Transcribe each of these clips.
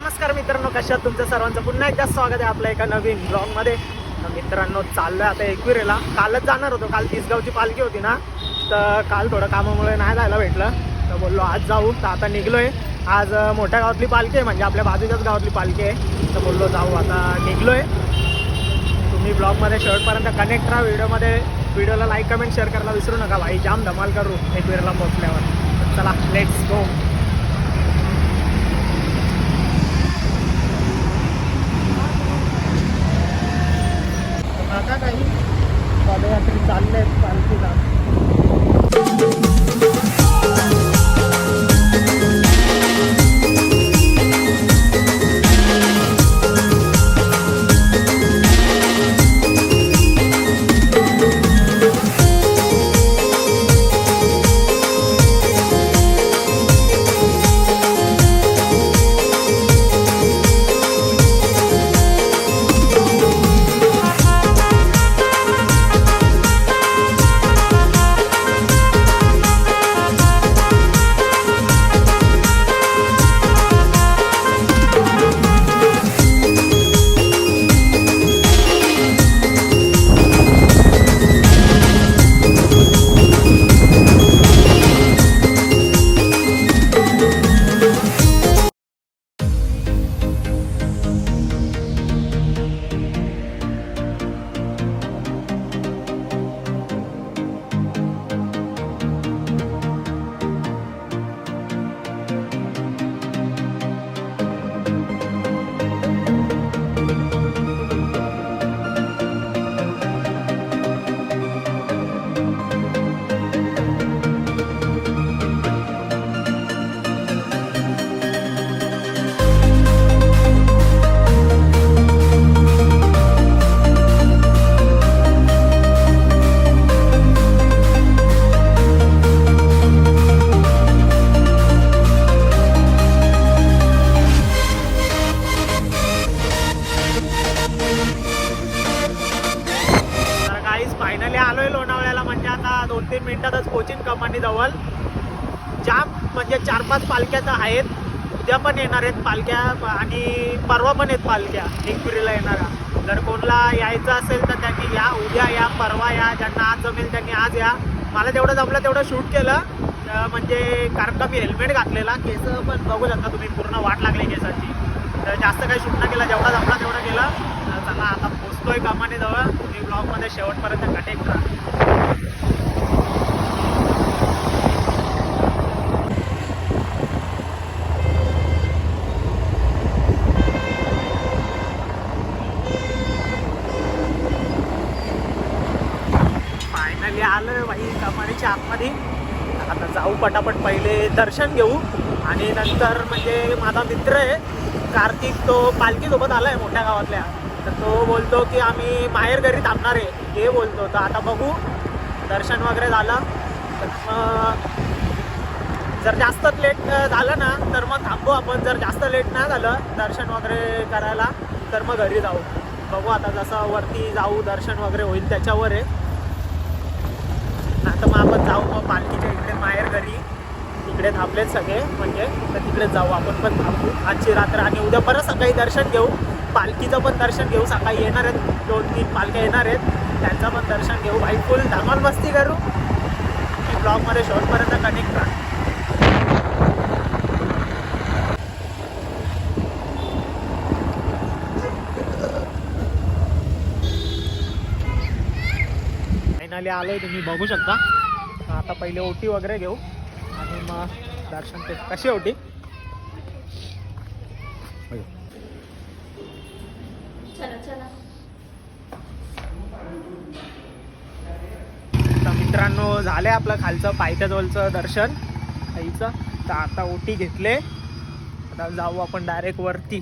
नमस्कार मित्रांनो कशात तुमचं सर्वांचं? पुन्हा एकदा स्वागत आहे आपल्या एका नवीन ब्लॉगमध्ये तर मित्रांनो चाललोय आता एकविरेला. कालच जाणार होतो काल तिसगावची पालखी होती ना? तर काल थोडं कामामुळे नाही जायला भेटलं. तर बोललो आज जाऊ. तर आता निघलोय. आज मोठ्या गावातली पालखी आहे म्हणजे आपल्या बाजूच्याच गावातली पालखी आहे. तर बोललो जाऊ. आता निघलोय. तुम्ही ब्लॉगमध्ये शेवटपर्यंत कनेक्ट राहा. व्हिडिओमध्ये व्हिडिओला लाईक कमेंट शेअर करायला विसरू नका भाई. जाम धमाल करू एकविरेला पोहोचल्यावर. चला लेट्स गो पदयात्री चालले आहेत पालखीला. तर मिनिटातच कोचिंग कंपनी जवळ जाम म्हणजे चार पाच पालख्या तर आहेत. उद्या पण येणार आहेत पालख्या आणि परवा पण आहेत पालख्या. एकविरीला येणाऱ्या. जर कोणाला यायचं असेल तर त्यांनी या उद्या या परवा या ज्यांना आज जमेल त्यांनी आज या. मला तेवढं जमलं तेवढं शूट केलं. म्हणजे कारण का मी हेल्मेट घातलेला केस पण बघू शकता तुम्ही पूर्ण वाट लागली केसाची. तर जास्त काही शूट नाही केला जेवढा जमला तेवढं केलं. चला आता पोचतोय कामाने जवळ तुम्ही ब्लॉगमध्ये शेवटपर्यंत कटेक्ट करा फायनली आलोय भाई कमानीच्या आतमध्ये आता जाऊ पटापट पहिले दर्शन घेऊ. आणि नंतर म्हणजे माझा मित्र आहे कार्तिक तो पालखीसोबत आला आहे मोठ्या गावातल्या. तर तो बोलतो की आम्ही माहेर घरी थांबणार आहे. हे बोलतो. तर आता बघू. दर्शन वगैरे झालं. तर जर जास्त लेट झालं ना तर मग थांबू आपण. जर जास्त लेट नाही झालं दर्शन वगैरे करायला तर मग घरी जाऊ. बघू आता जसं वरती जाऊ दर्शन वगैरे होईल त्याच्यावर आहे. आपण जाऊ मग पालखीच्या इकडे माहेर घरी. तिकडे थांबलेत सगळे. म्हणजे तर तिकडे जाऊ आपण पण थांबू. आजची रात्र आणि उद्या परत सकाळी दर्शन घेऊ. पालखीचं पण दर्शन घेऊ. सकाळी येणार आहेत. दोन तीन पालख्या येणार आहेत. त्यांचं पण दर्शन घेऊ. भाई फुल धमाल मस्ती करू. ब्लॉगमध्ये शेवटपर्यंत कनेक्ट राहा. फायनली आलोय तुम्ही. बघू शकता. पहिले ओटी वगैरे घेऊ. आणि मग दर्शन ते कशी ओटी? चला चला. तर मित्रांनो झाले आपलं खालचं पायथ्याजवळचं दर्शन. आईचं. तर आता ओटी घेतले. आता जाऊ आपण डायरेक्ट वरती.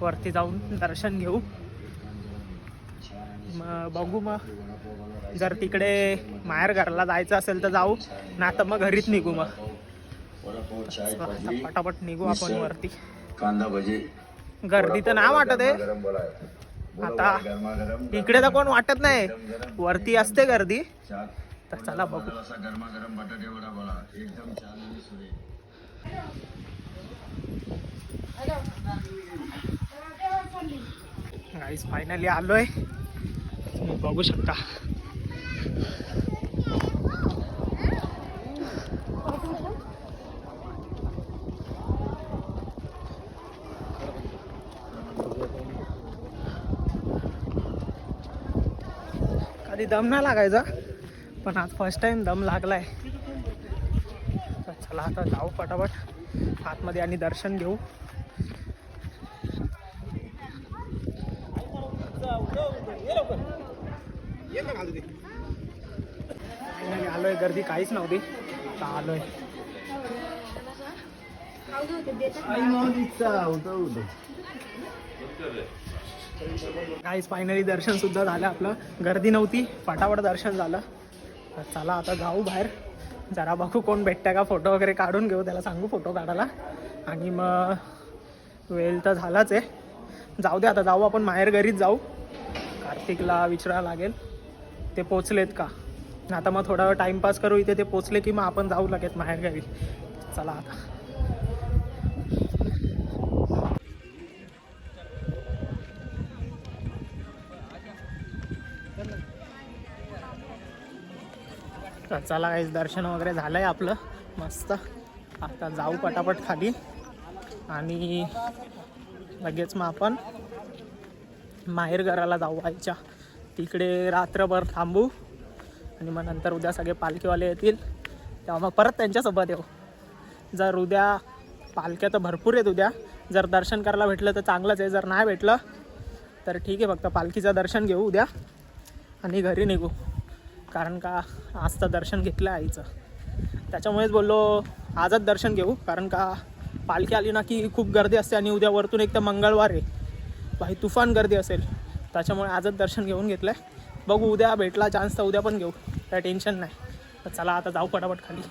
वरती जाऊन दर्शन घेऊ. मग बघू मग. जर तिकडे माहेर घरला जायचं असेल तर जाऊ. ना तर मग घरीच निघू मग. पटापट निघू आपण वरती. कांदा भजी गर्दी तर नाही वाटत आहे. आता इकडे तर कोण वाटत नाही. वरती असते गर्दी. तर चला बघू. फायनली आलोय. तुम्ही बघू शकता. कधी दम नाही लागायचा पण आज फर्स्ट टाइम दम लागलाय. चला आता जाऊ पटापट. आतमध्ये आणि दर्शन घेऊ. आलोय गर्दी काहीच नव्हती. आलोय. काहीच फायनली दर्शन सुद्धा झालं आपलं. गर्दी नव्हती फटाफट दर्शन झालं. तर चला आता जाऊ बाहेर. जरा बघू कोण भेटतं का फोटो वगैरे काढून घेऊ त्याला सांगू फोटो काढायला. आणि मग वेळ तर झालाच आहे. जाऊ दे आता जाऊ आपण माहेर घरीच जाऊ. कार्तिकला विचारायला लागेल. ते पोचलेत का? आता मग थोडा वेळ टाईमपास करू इथे ते पोचले की मग आपण जाऊ लगेच माहेर चला आता. तर चला काहीच दर्शन वगैरे झालंय आपलं. मस्त. आता जाऊ पटापट खाली. आणि लगेच मग आपण माहेरघराला जाऊ आईच्या. तिकडे रात्रभर थांबू. आणि मग नंतर उद्या सगळे पालखीवाले येतील. तेव्हा मग परत त्यांच्यासोबत येऊ. जर उद्या पालख्या तर भरपूर आहेत उद्या. जर दर्शन करायला भेटलं तर चांगलंच आहे. जर नाही भेटलं तर ठीक आहे. फक्त पालखीचं दर्शन घेऊ उद्या आणि घरी निघू. कारण का आज तर दर्शन घेतलं आईचं. त्याच्यामुळेच बोललो आजच दर्शन घेऊ. कारण का पालखी आली ना की खूप गर्दी असते आणि उद्या वरतून एक तर मंगळवार आहे. भाई तुफान गर्दी असेल. त्याच्यामुळे आजच दर्शन घेऊन घेतलं आहे बघू उद्या भेटला चान्स तर उद्या पण घेऊ. काय टेन्शन नाही. तर चला आता जाऊ पटापट खाली.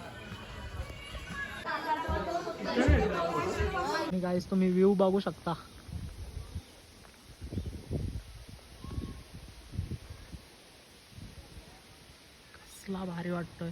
आणि गाईस तुम्ही व्ह्यू बघू शकता. कसला भारी वाटतोय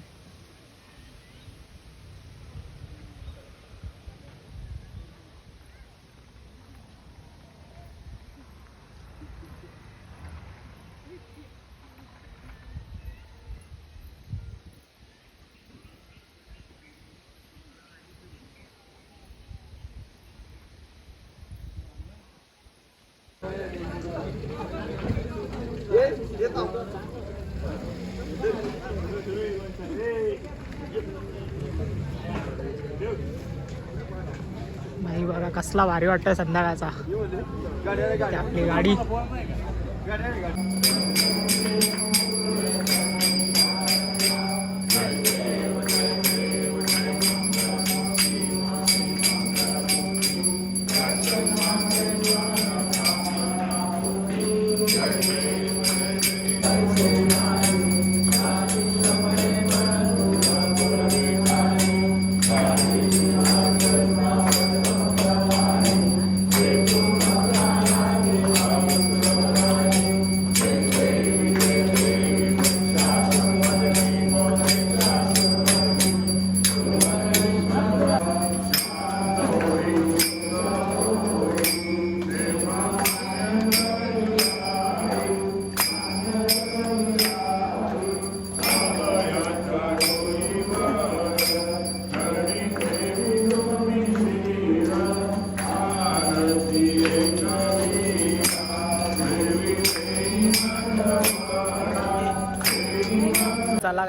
भाई बघा कसला भारी वाटतोय संध्याकाळचा. आपली गाडी.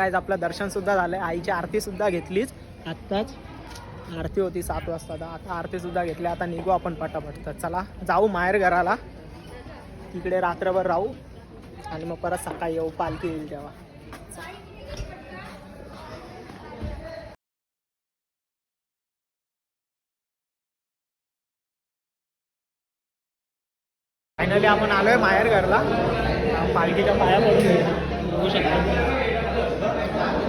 गायज आपलं दर्शन सुद्धा झालंय. आईची सुद्धा घेतलीच. आत्ताच आरती होती सात वाजता. आता आरती सुद्धा घेतली. आता निघू आपण पटापट. तर चला जाऊ माहेर घराला. तिकडे रात्रभर राहू. आणि मग परत सकाळी येऊ. पालखी येईल तेव्हा. फायनली आपण आलोय माहेर घरला. पालखीच्या पाया पडून बघू शकतो.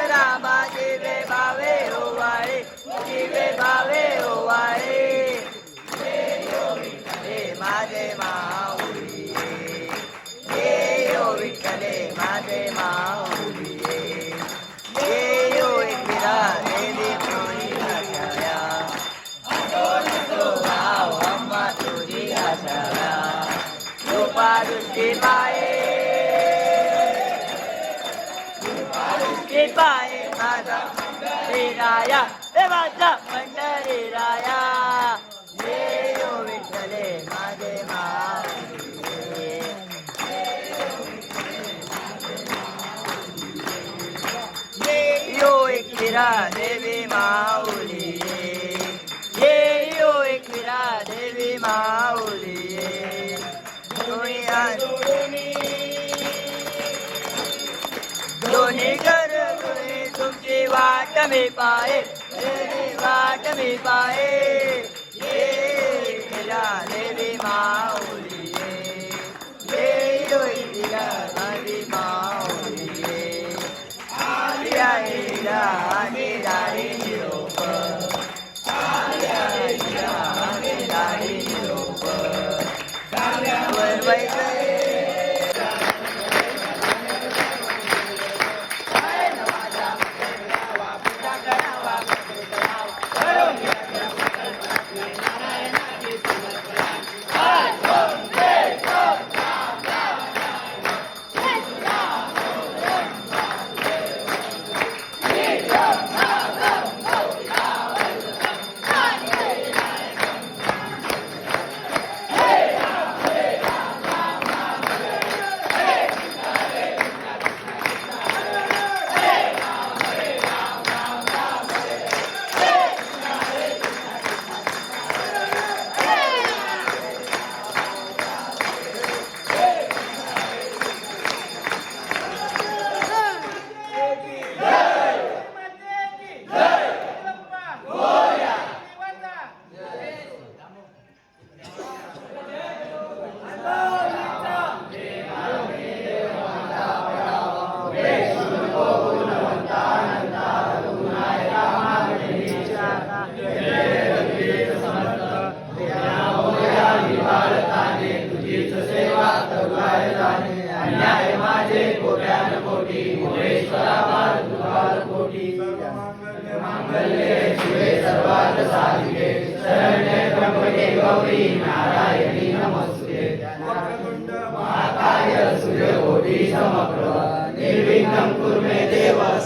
Salamat! दृष्टी पाये माझा पंढरीराया देवाचा पंढरीराया ये यो विठ्ठले माझे माऊली यो एकविरा देवी माऊली ये यो एकविरा देवी माऊली दोन्ही हात तुमची वाट मी पाहे देवी वाट मी पाहे ये। एकविरा देवी माऊली ये। यो एकविरा देवी माऊली आली आहे हिरा आणि दारी निरोप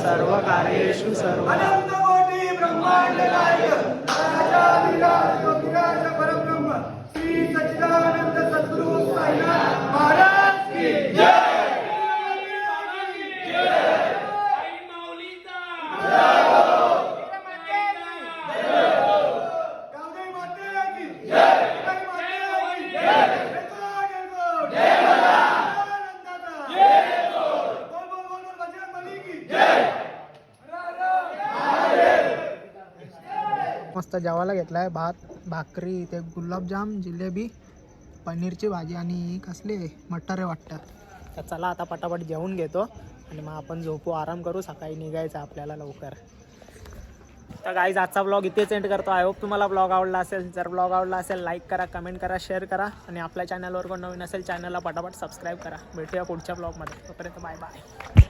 सर्व कार्येषु सर्व अनंत कोटी ब्रह्मांड नायक राजा विराज मस्त जेवायला घेतला आहे भात भाकरी ते गुलाबजाम जिलेबी पनीरची भाजी आणि कसली मटारे वाटतं. तर चला आता पटापट जेवून घेतो आणि मग आपण झोपू. आराम करू. सकाळी निघायचं आपल्याला लवकर. तर गाईज आजचा ब्लॉग इथेच एंड करतो. आय होप तुम्हाला ब्लॉग आवडला असेल. जर ब्लॉग आवडला असेल लाईक करा कमेंट करा शेअर करा आणि आपल्या चॅनलवर कोण नवीन असेल चॅनलला पटापट सबस्क्राईब करा. भेटूया पुढच्या ब्लॉगमध्ये तोपर्यंत बाय बाय